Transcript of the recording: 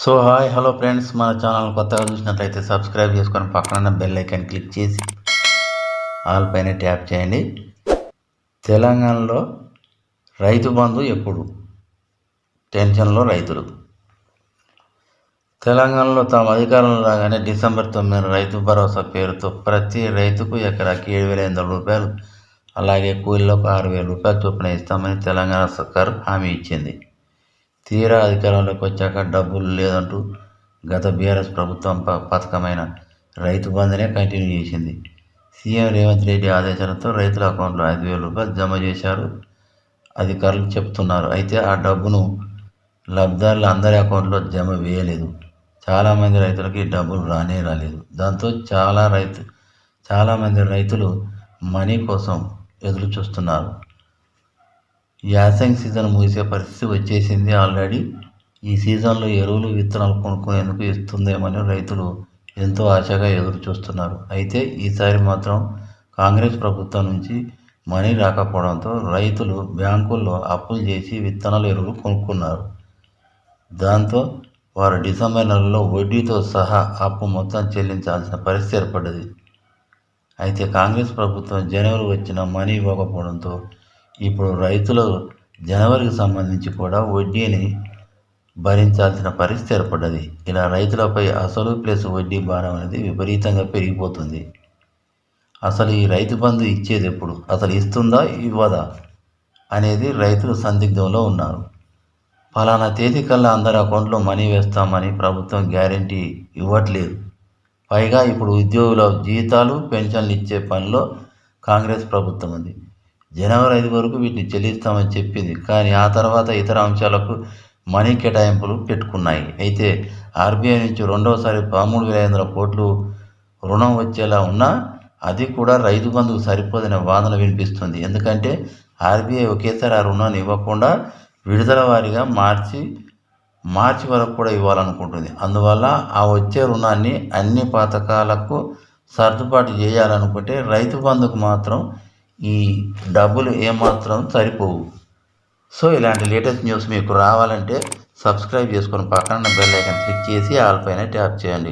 So hi hello friends. మన channel కొత్తగా చూసినట్లయితే సబ్స్క్రైబ్ చేసుకొని పక్కన బెల్ ఐకాన్ క్లిక్ చేసి ఆల్ పైన ట్యాప్ చేయండి. తెలంగాణలో రైతు బంధు ఎప్పుడు? టెన్షన్లో రైతులు. తెలంగాణలో తాము అధికారంలో రాగానే డిసెంబర్ తొమ్మిదిన రైతు భరోసా పేరుతో ప్రతి రైతుకు ఎకరాకి ఏడు వేల ఎనిమిది రూపాయలు అలాగే కూలీలకు ఆరు వేల రూపాయలు చొప్పున ఇస్తామని తెలంగాణ సర్కారు హామీ ఇచ్చింది. తీరా అధికారంలోకి వచ్చాక డబ్బులు లేదంటూ గత బీఆర్ఎస్ ప్రభుత్వం ప పథకమైన రైతు బంధునే కంటిన్యూ చేసింది. సీఎం రేవంత్ రెడ్డి ఆదేశాలతో రైతుల అకౌంట్లో ఐదు వేల రూపాయలు జమ చేశారు అధికారులు చెప్తున్నారు. అయితే ఆ డబ్బును లబ్ధారులు అందరి అకౌంట్లో జమ వేయలేదు. చాలామంది రైతులకి డబ్బులు రానే రాలేదు. దాంతో చాలా రైతు చాలామంది రైతులు మనీ కోసం ఎదురు చూస్తున్నారు యాసంగి సీజన్ ముగిసే పరిస్థితి వచ్చేసింది ఆల్రెడీ. ఈ సీజన్లో ఎరువులు విత్తనాలు కొనుక్కునేందుకు ఇస్తుందేమని రైతులు ఎంతో ఆశగా ఎదురు చూస్తున్నారు అయితే ఈసారి మాత్రం కాంగ్రెస్ ప్రభుత్వం నుంచి మనీ రాకపోవడంతో రైతులు బ్యాంకుల్లో అప్పులు చేసి విత్తనాలు ఎరువులు కొనుక్కున్నారు. దాంతో వారు డిసెంబర్ నెలలో వడ్డీతో సహా అప్పు మొత్తం చెల్లించాల్సిన పరిస్థితి ఏర్పడ్డది అయితే కాంగ్రెస్ ప్రభుత్వం జనవరి వచ్చిన మనీ ఇవ్వకపోవడంతో ఇప్పుడు రైతులు జనవరికి సంబంధించి కూడా వడ్డీని భరించాల్సిన పరిస్థితి ఏర్పడ్డది. ఇలా రైతులపై అసలు ప్లస్ వడ్డీ భారం అనేది విపరీతంగా పెరిగిపోతుంది. అసలు ఈ రైతు బంధు ఇచ్చేది ఎప్పుడు? అసలు ఇస్తుందా ఇవ్వదా అనేది రైతులు సందిగ్ధంలో ఉన్నారు. ఫలానా తేదీ కల్లా అందరి అకౌంట్లో మనీ వేస్తామని ప్రభుత్వం గ్యారంటీ ఇవ్వట్లేదు. పైగా ఇప్పుడు ఉద్యోగుల జీతాలు పెన్షన్లు ఇచ్చే పనిలో కాంగ్రెస్ ప్రభుత్వం ఉంది. జనవరి ఐదు వరకు వీటిని చెల్లిస్తామని చెప్పింది. కానీ ఆ తర్వాత ఇతర అంశాలకు మనీ కేటాయింపులు పెట్టుకున్నాయి. అయితే ఆర్బీఐ నుంచి రెండవసారి పదమూడు వేల ఐదు వందల కోట్లు రుణం వచ్చేలా ఉన్నా అది కూడా రైతు బంధుకు సరిపోదనే వాదన వినిపిస్తుంది. ఎందుకంటే ఆర్బీఐ ఒకేసారి ఆ రుణాన్ని ఇవ్వకుండా విడుదల వారీగా మార్చి మార్చి వరకు కూడా ఇవ్వాలనుకుంటుంది. అందువల్ల ఆ వచ్చే రుణాన్ని అన్ని పథకాలకు సర్దుబాటు చేయాలనుకుంటే రైతు బంధుకు మాత్రం ఈ డబ్బులు ఏమాత్రం సరిపోవు. సో ఇలాంటి లేటెస్ట్ న్యూస్ మీకు రావాలంటే సబ్స్క్రైబ్ చేసుకొని పక్కన బెల్ ఐకాన్ క్లిక్ చేసి ఆల్ పైన ట్యాప్ చేయండి.